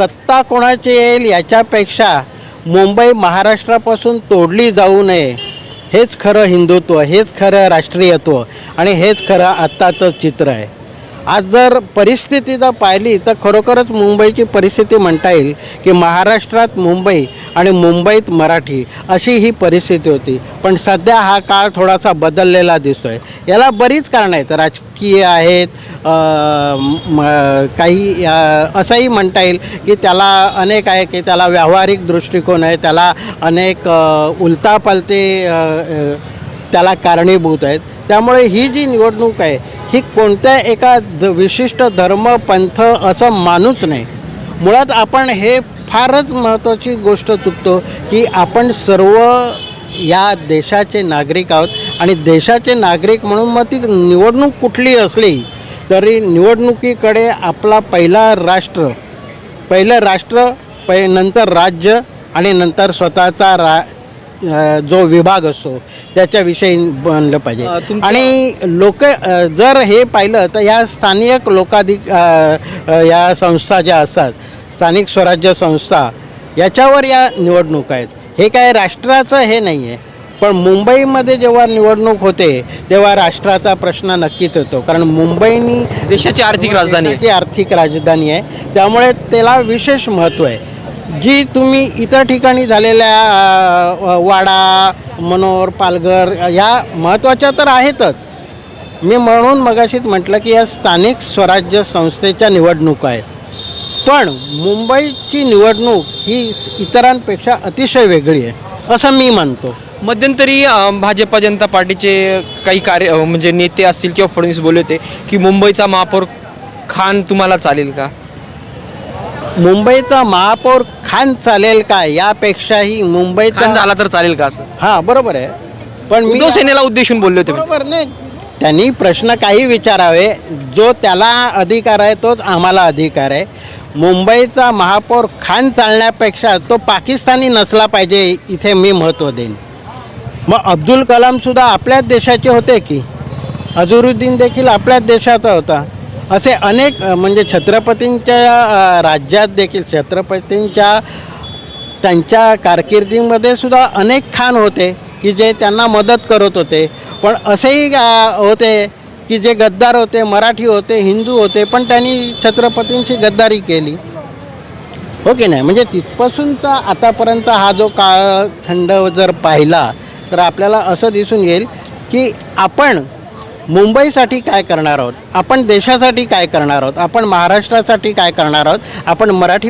सत्ता कोणाची येईल याच्यापेक्षा मुंबई महाराष्ट्रापासून तोडली जाऊ नये. हेच खरं हिंदुत्व हेच खरं राष्ट्रीयत्व आणि हेच खरं आत्ताचं चित्र आहे. आज जर परिस्थिती जर पाहिली तर खरोखरच मुंबईची परिस्थिती म्हणता येईल की महाराष्ट्रात मुंबई आणि मुंबईत मराठी अशी ही परिस्थिती होती. पण सध्या हा काळ थोडासा बदललेला दिसतो आहे याला बरीच कारणं आहेत. राजकीय आहेत काही असंही म्हणता येईल की त्याला अनेक आहे की त्याला व्यावहारिक दृष्टिकोन आहे त्याला अनेक अ, उलतापालते त्याला कारणीभूत आहेत. त्यामुळे ही जी निवडणूक आहे ही कोणत्या एका ध विशिष्ट धर्म पंथ असं मानूच नाही. मुळात आपण हे फारच महत्त्वाची गोष्ट चुकतो की आपण सर्व या देशाचे नागरिक आहोत आणि देशाचे नागरिक म्हणून मग ती निवडणूक कुठली असली तरी निवडणुकीकडे आपला पहिला राष्ट्र पहिलं राष्ट्र पै नंतर राज्य आणि नंतर स्वतःचा रा जो विभाग असतो त्याच्याविषयी बनलं पाहिजे. आणि लोक जर हे पाहिलं तर या स्थानिक लोकाधिक या संस्था ज्या असतात स्थानिक स्वराज्य संस्था याच्यावर या निवडणूक आहेत. हे काय राष्ट्राचं हे नाही आहे पण मुंबईमध्ये जेव्हा निवडणूक होते तेव्हा राष्ट्राचा प्रश्न नक्कीच येतो. कारण मुंबईनी देशाची आर्थिक राजधानी आहे. देशाची आर्थिक राजधानी आहे. त्यामुळे त्याला विशेष महत्त्व आहे. जी तुम्ही इतर ठिकाणी झालेल्या वाडा मनोर पालघर ह्या महत्त्वाच्या तर आहेतच. मी म्हणून मगाशीच म्हटलं की या स्थानिक स्वराज्य संस्थेच्या निवडणुका आहेत. पण मुंबईची निवडणूक ही इतरांपेक्षा अतिशय वेगळी आहे असं मी म्हणतो. मध्यंतरी भाजपा जनता पार्टीचे काही कार्य म्हणजे नेते असतील किंवा फडणवीस बोलले होते की मुंबईचा महापौर खान तुम्हाला चालेल का? मुंबईचा महापौर खान चालेल का? यापेक्षाही खान मुंबईचा झाला तर चालेल का असं? हां बरोबर आहे. पण मी उद्धव सेनेला उद्देशून बोलले होते बरोबर नाही. त्यांनी प्रश्न काही विचारावे. जो त्याला अधिकार आहे तोच आम्हाला अधिकार आहे. मुंबईचा महापौर खान चालण्यापेक्षा तो पाकिस्तानी नसला पाहिजे इथे मी महत्त्व देईन. मग अब्दुल कलामसुद्धा आपल्याच देशाचे होते की? अझरुद्दीन देखील आपल्याच देशाचा होता. असे अनेक म्हणजे छत्रपतींच्या राज्यात देखील छत्रपतींच्या त्यांच्या कारकिर्दीमध्ये सुद्धा अनेक खान होते की जे त्यांना मदत करत होते. पण असेही होते की जे गद्दार होते मराठी होते हिंदू होते पण त्यांनी छत्रपतींशी गद्दारी केली. हो की नाही? म्हणजे तिथपासूनचा आतापर्यंतचा हा जो काळखंड जर पाहिला तर आपल्याला असं दिसून येईल की आपण मुंबईसाठी काय करणार आहोत? आपण देशासाठी काय करणार आहोत? आपण महाराष्ट्रासाठी काय करणार आहोत? आपण मराठी